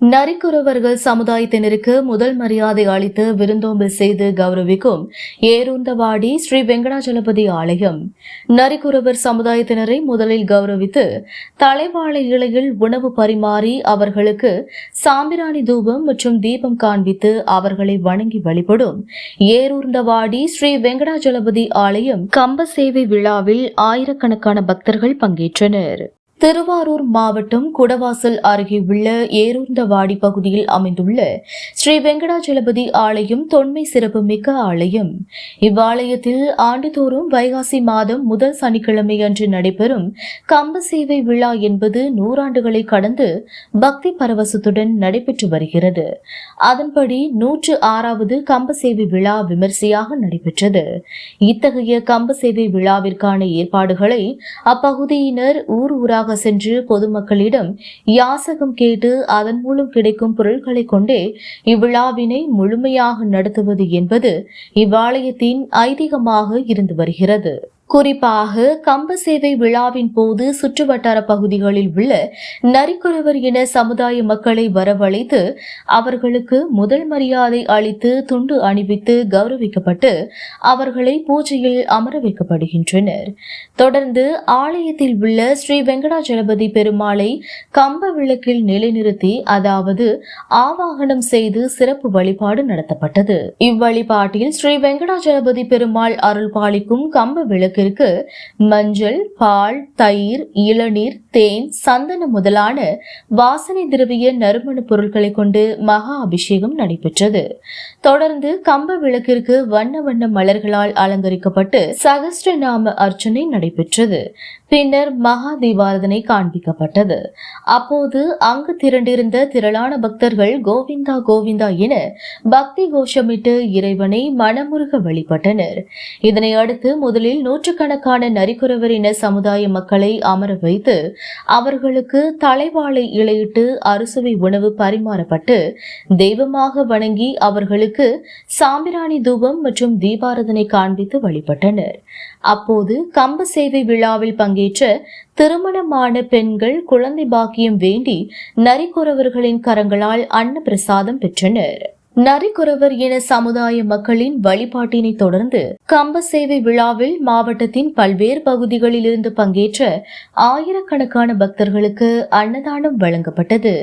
நரிக்குறவர்கள் சமுதாயத்தினருக்கு முதல் மரியாதை அளித்து விருந்தோம்பு செய்து கௌரவிக்கும் ஏருந்தவாடி ஸ்ரீ வெங்கடாஜலபதி ஆலயம். நரிக்குறவர் சமுதாயத்தினரை முதலில் கௌரவித்து தலைவாழை இலையில் உணவு பரிமாறி அவர்களுக்கு சாம்பிராணி தூபம் மற்றும் தீபம் காண்பித்து அவர்களை வணங்கி வழிபடும் ஏரூர்ந்தவாடி ஸ்ரீ வெங்கடாஜலபதி ஆலயம் கம்ப சேவை விழாவில் ஆயிரக்கணக்கான பக்தர்கள் பங்கேற்றனர். திருவாரூர் மாவட்டம் குடவாசல் அருகே உள்ள ஏரூர்ந்தவாடி பகுதியில் அமைந்துள்ள ஸ்ரீ வெங்கடாஜலபதி ஆலயம் தொன்மை சிறப்புமிக்க ஆலயம். இவ்வாலயத்தில் ஆண்டுதோறும் வைகாசி மாதம் முதல் சனிக்கிழமை அன்று நடைபெறும் கம்ப சேவை விழா என்பது நூறாண்டுகளை கடந்து பக்தி பரவசத்துடன் நடைபெற்று வருகிறது. அதன்படி நூற்று ஆறாவது கம்ப சேவை விழா விமர்சையாக நடைபெற்றது. இத்தகைய கம்ப சேவை விழாவிற்கான ஏற்பாடுகளை அப்பகுதியினர் ஊர் ஊராக சென்று பொதுமக்களிடம் யாசகம் கேட்டு அதன் மூலம் கிடைக்கும் பொருட்களை கொண்டே இவ்விழாவினை முழுமையாக நடத்துவது என்பது இவ்வாலயத்தின் ஐதீகமாக இருந்து வருகிறது. குறிப்பாக கம்ப சேவை விழாவின் போது சுற்றுவட்டார பகுதிகளில் உள்ள நரிக்குறவர் இன சமுதாய மக்களை வரவழைத்து அவர்களுக்கு முதல் மரியாதை அளித்து துண்டு அணிவித்து கௌரவிக்கப்பட்டு அவர்களை பூஜையில் அமர வைக்கப்படுகின்றனர். தொடர்ந்து ஆலயத்தில் உள்ள ஸ்ரீ வெங்கடாஜலபதி பெருமாளை கம்ப விளக்கில் நிலைநிறுத்தி அதாவது ஆவாகனம் செய்து சிறப்பு வழிபாடு நடத்தப்பட்டது. இவ்வழிபாட்டில் ஸ்ரீ வெங்கடாஜலபதி பெருமாள் அருள் பாலிக்கும் கம்ப விளக்கிற்கு மஞ்சள் பால் தயிர் இளநீர் தேன் சந்தனம் முதலான வாசனை திரவிய நறுமண பொருட்களை கொண்டு மகா அபிஷேகம் நடைபெற்றது. தொடர்ந்து கம்ப விளக்கிற்கு வண்ண வண்ண மலர்களால் அலங்கரிக்கப்பட்டு சகஸ்ட நாம அர்ச்சனை நடைபெற்றது. பின்னர் மகா தீபாரதனை காண்பிக்கப்பட்டது. அப்போது அங்கு திரண்டிருந்த திரளான பக்தர்கள் கோவிந்தா கோவிந்தா என பக்தி கோஷமிட்டு இறைவனை மனமுருக வழிபட்டனர். இதனை அடுத்து முதலில் நூற்றுக்கணக்கான நரிக்குறவர் இன சமுதாய மக்களை அமர வைத்து அவர்களுக்கு தலைவாழை இலையிட்டு அறுசுவை உணவு பரிமாறப்பட்டு தெய்வமாக வணங்கி அவர்களுக்கு சாம்பிராணி தூபம் மற்றும் தீபாரதனை காண்பித்து வழிபட்டனர். அப்போது கம்ப சேவை விழாவில் பங்கேற்ற திருமணமான பெண்கள் குழந்தை பாக்கியம் வேண்டி நரிக்குறவர்களின் கரங்களால் அன்ன பிரசாதம் பெற்றனர். நரிக்குறவர் இன சமுதாய மக்களின் வழிபாட்டினை தொடர்ந்து கம்ப சேவை விழாவில் மாவட்டத்தின் பல்வேறு பகுதிகளில் இருந்து பங்கேற்ற ஆயிரக்கணக்கான பக்தர்களுக்கு அன்னதானம் வழங்கப்பட்டது.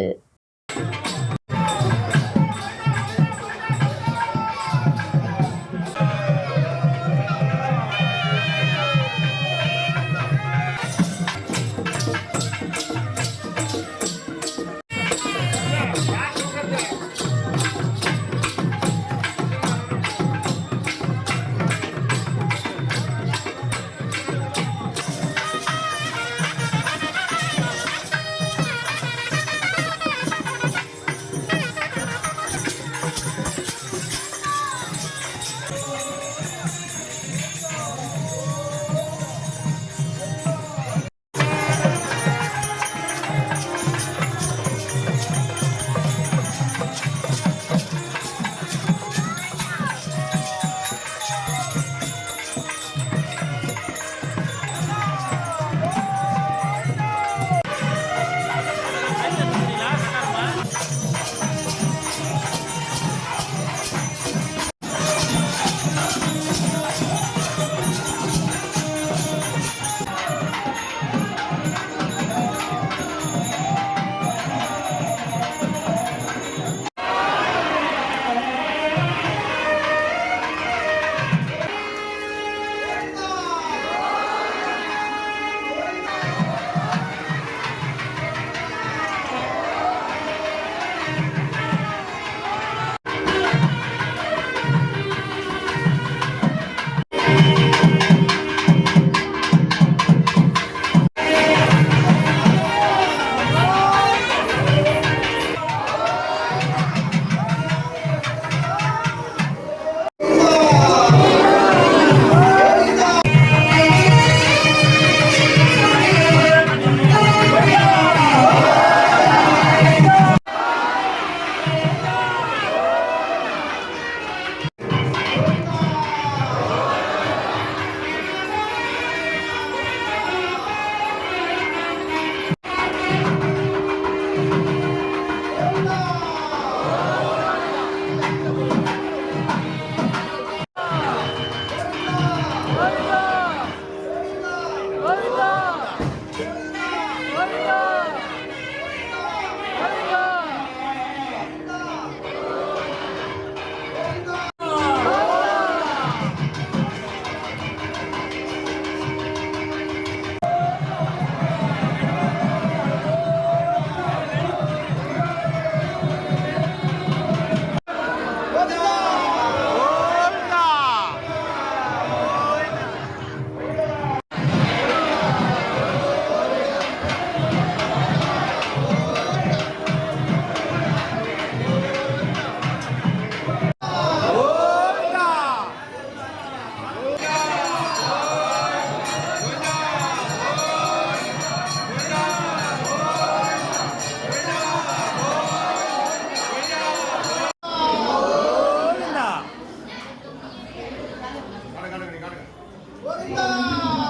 Hallelujah. காட்டுங்க காட்டுங்க காட்டுங்க.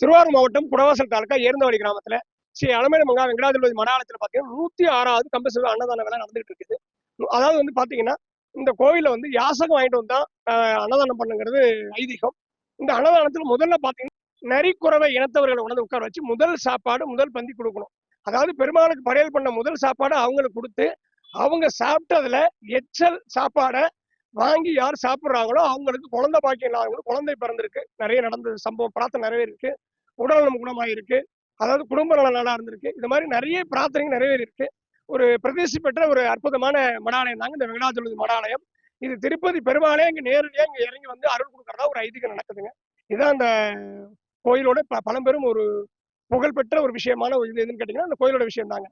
திருவாரூர் மாவட்டம் குடவாசல் தாலுக்கா ஏர்ந்தவாடி கிராமத்துல ஸ்ரீ அலமேடு மங்கா வெங்கடாதிபதி மடாலயத்தில் பார்த்தீங்கன்னா நூற்றி ஆறாவது கம்பசிவ அன்னதான வேலை நடந்துகிட்டு இருக்குது. அதாவது வந்து பார்த்தீங்கன்னா இந்த கோவிலில் வந்து யாசகம் வாங்கிட்டு வந்தால் அன்னதானம் பண்ணுங்கிறது ஐதீகம். இந்த அன்னதானத்தில் முதல்ல பார்த்தீங்கன்னா நரிக்குறவை இனத்தவர்களை உணர்ந்து உட்கார வச்சு முதல் சாப்பாடு முதல் பந்தி கொடுக்கணும். அதாவது பெருமாளுக்கு படையல் பண்ண முதல் சாப்பாடு அவங்களுக்கு கொடுத்து அவங்க சாப்பிட்டதுல எச்சல் சாப்பாடை வாங்கி யார் சாப்பிட்றாங்களோ அவங்களுக்கு குழந்தை பாக்கியம் இல்லாதவங்களுக்கு குழந்தை பிறந்திருக்கு. நிறைய நடந்த சம்பவம் பிரார்த்தனை நிறைவேறிருக்கு உடல்நலம் குணமாயிருக்கு. அதாவது குடும்ப நலம் நல்லா இருந்திருக்கு. இது மாதிரி நிறைய பிரார்த்தனைகள் நிறைவேறிருக்கு ஒரு பிரதிஷ்டி பெற்ற ஒரு அற்புதமான மடாலயம் தாங்க இந்த வெங்கடாச்சலபதி மடாலயம். இது திருப்பதி பெருமாளே இங்கே நேரடியாக இங்க இறங்கி வந்து அருள் கொடுக்கறதா ஒரு ஐதீகம் நடக்குதுங்க. இதுதான் அந்த கோயிலோட ப- பழம்பெரும் ஒரு புகழ்பெற்ற ஒரு விஷயமான ஒரு இது எதுன்னு கேட்டிங்கன்னா அந்த கோயிலோட விஷயம் தாங்க